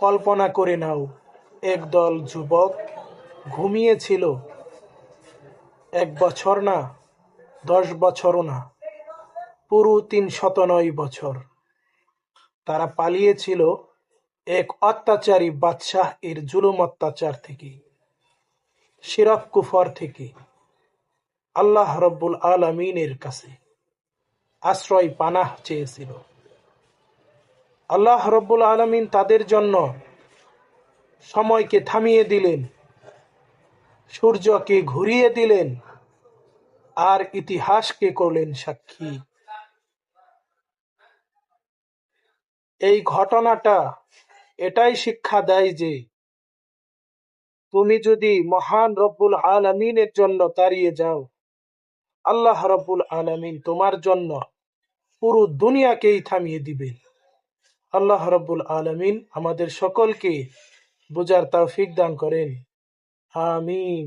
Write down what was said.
কল্পনা করে নাও, একদল যুবক ঘুমিয়েছিল। এক বছর না, দশ বছরও না, পুরো তিন শত নয় বছর। তারা পালিয়েছিল এক অত্যাচারী বাদশাহ এর জুলুম অত্যাচার থেকে, শিরক কুফর থেকে, আল্লাহ রব্বুল আলমিনের কাছে আশ্রয় পানাহ চেয়েছিল। আল্লাহ রব্বুল আলমিন তাদের জন্য সময়কে থামিয়ে দিলেন, সূর্যকে ঘুরিয়ে দিলেন, আর ইতিহাসকে করলেন সাক্ষী। এই ঘটনাটা এটাই শিক্ষা দেয় যে তুমি যদি মহান রব্বুল আলমিনের জন্য দাঁড়িয়ে যাও, আল্লাহ রব্বুল আলমিন তোমার জন্য পুরো দুনিয়াকেই থামিয়ে দিবেন। আল্লাহ রব্বুল আলমিন আমাদের সকলকে বোঝার তৌফিক দান করেন। আমিন।